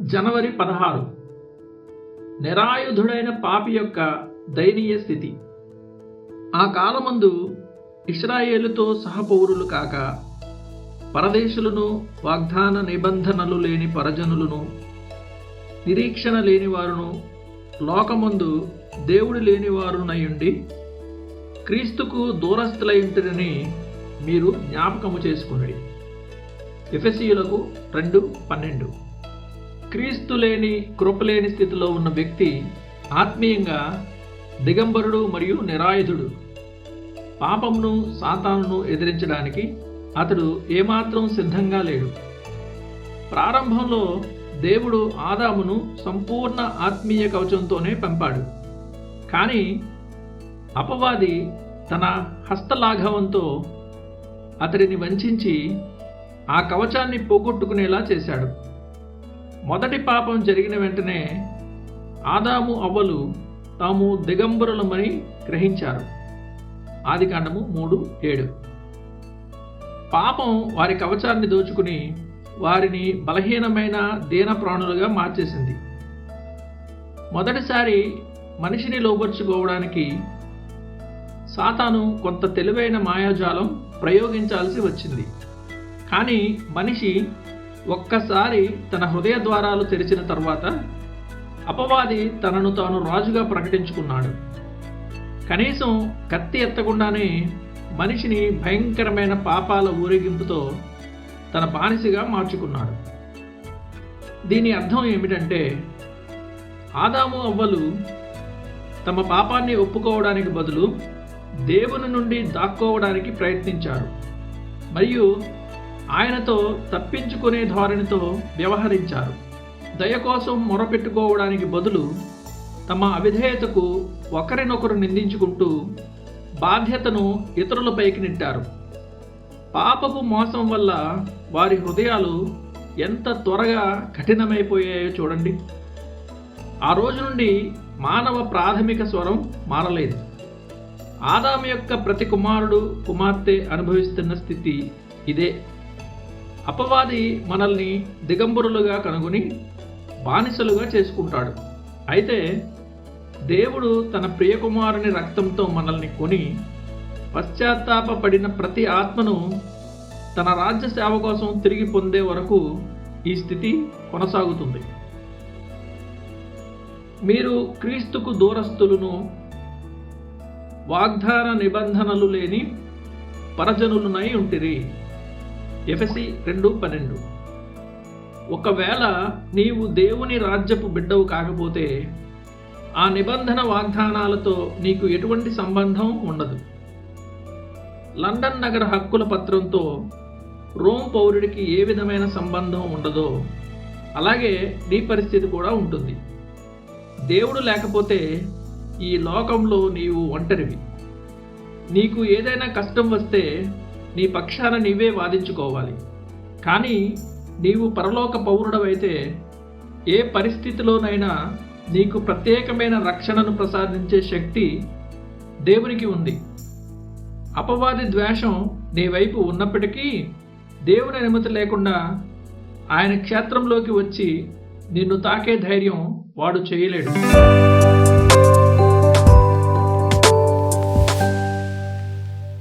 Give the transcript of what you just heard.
జనవరి పదహారు. నిరాయుధుడైన పాపి యొక్క దయనీయ స్థితి. ఆ కాలమందు ఇస్రాయేలుతో సహపౌరులు కాక పరదేశులను వాగ్దాన నిబంధనలు లేని పరజనులను నిరీక్షణ లేనివారును లోకమందు దేవుడు లేనివారునయుండి క్రీస్తుకు దూరస్థులైంటిరని మీరు జ్ఞాపకము చేసుకుని ఎఫెసీయులకు రెండు పన్నెండు. క్రీస్తు లేని కృపలేని స్థితిలో ఉన్న వ్యక్తి ఆత్మీయంగా దిగంబరుడు మరియు నిరాయుధుడు. పాపమును సాతానును ఎదిరించడానికి అతడు ఏమాత్రం సిద్ధంగా లేడు. ప్రారంభంలో దేవుడు ఆదామును సంపూర్ణ ఆత్మీయ కవచంతోనే పంపాడు. కానీ అపవాది తన హస్తలాఘవంతో అతడిని వంచించి ఆ కవచాన్ని పోగొట్టుకునేలా చేశాడు. మొదటి పాపం జరిగిన వెంటనే ఆదాము అవ్వలు తాము దిగంబరులమని గ్రహించారు. ఆదికాండము మూడు ఏడు. పాపం వారి కవచాన్ని దోచుకుని వారిని బలహీనమైన దీన ప్రాణులుగా మార్చేసింది. మొదటిసారి మనిషిని లోపరుచుకోవడానికి సాతాను కొంత తెలివైన మాయాజాలం ప్రయోగించాల్సి వచ్చింది. కానీ మనిషి ఒక్కసారి తన హృదయ ద్వారాలు తెరిచిన తర్వాత అపవాది తనను తాను రాజుగా ప్రకటించుకున్నాడు. కనీసం కత్తి ఎత్తకుండానే మనిషిని భయంకరమైన పాపాల ఊరేగింపుతో తన బానిసగా మార్చుకున్నాడు. దీని అర్థం ఏమిటంటే ఆదాము అవ్వలు తమ పాపాన్ని ఒప్పుకోవడానికి బదులు దేవుని నుండి దాక్కోవడానికి ప్రయత్నించారు. మరియు ఆయనతో తప్పించుకునే ధోరణితో వ్యవహరించారు. దయ కోసం మొరపెట్టుకోవడానికి బదులు తమ అవిధేయతకు ఒకరినొకరు నిందించుకుంటూ బాధ్యతను ఇతరులపైకి నెట్టారు. పాపపు మోసం వల్ల వారి హృదయాలు ఎంత త్వరగా కఠినమైపోయాయో చూడండి. ఆ రోజు నుండి మానవ ప్రాథమిక స్వరం మారలేదు. ఆదాము యొక్క ప్రతి కుమారుడు కుమార్తె అనుభవిస్తున్న స్థితి ఇదే. అపవాది మనల్ని దిగంబరులుగా కనుగొని బానిసలుగా చేసుకుంటాడు. అయితే దేవుడు తన ప్రియకుమారుని రక్తంతో మనల్ని కొని పశ్చాత్తాపడిన ప్రతి ఆత్మను తన రాజ్య సేవ కోసం తిరిగి పొందే వరకు ఈ స్థితి కొనసాగుతుంది. మీరు క్రీస్తుకు దూరస్తులను వాగ్దాన నిబంధనలు లేని పరజనులునై ఉంటిరి. ఎఫెసి రెండు పన్నెండు. ఒకవేళ నీవు దేవుని రాజ్యపు బిడ్డవు కాకపోతే ఆ నిబంధన వాగ్దానాలతో నీకు ఎటువంటి సంబంధం ఉండదు. లండన్ నగర హక్కుల పత్రంతో రోమ్ పౌరుడికి ఏ విధమైన సంబంధం ఉండదో అలాగే నీ పరిస్థితి కూడా ఉంటుంది. దేవుడు లేకపోతే ఈ లోకంలో నీవు ఒంటరివి. నీకు ఏదైనా కష్టం వస్తే నీ పక్షాన నీవే వాదించుకోవాలి. కానీ నీవు పరలోక పౌరుడవైతే ఏ పరిస్థితిలోనైనా నీకు ప్రత్యేకమైన రక్షణను ప్రసాదించే శక్తి దేవునికి ఉంది. అపవాది ద్వేషం నీ వైపు ఉన్నప్పటికీ దేవుని అనుమతి లేకుండా ఆయన క్షేత్రంలోకి వచ్చి నిన్ను తాకే ధైర్యం వాడు చేయలేడు.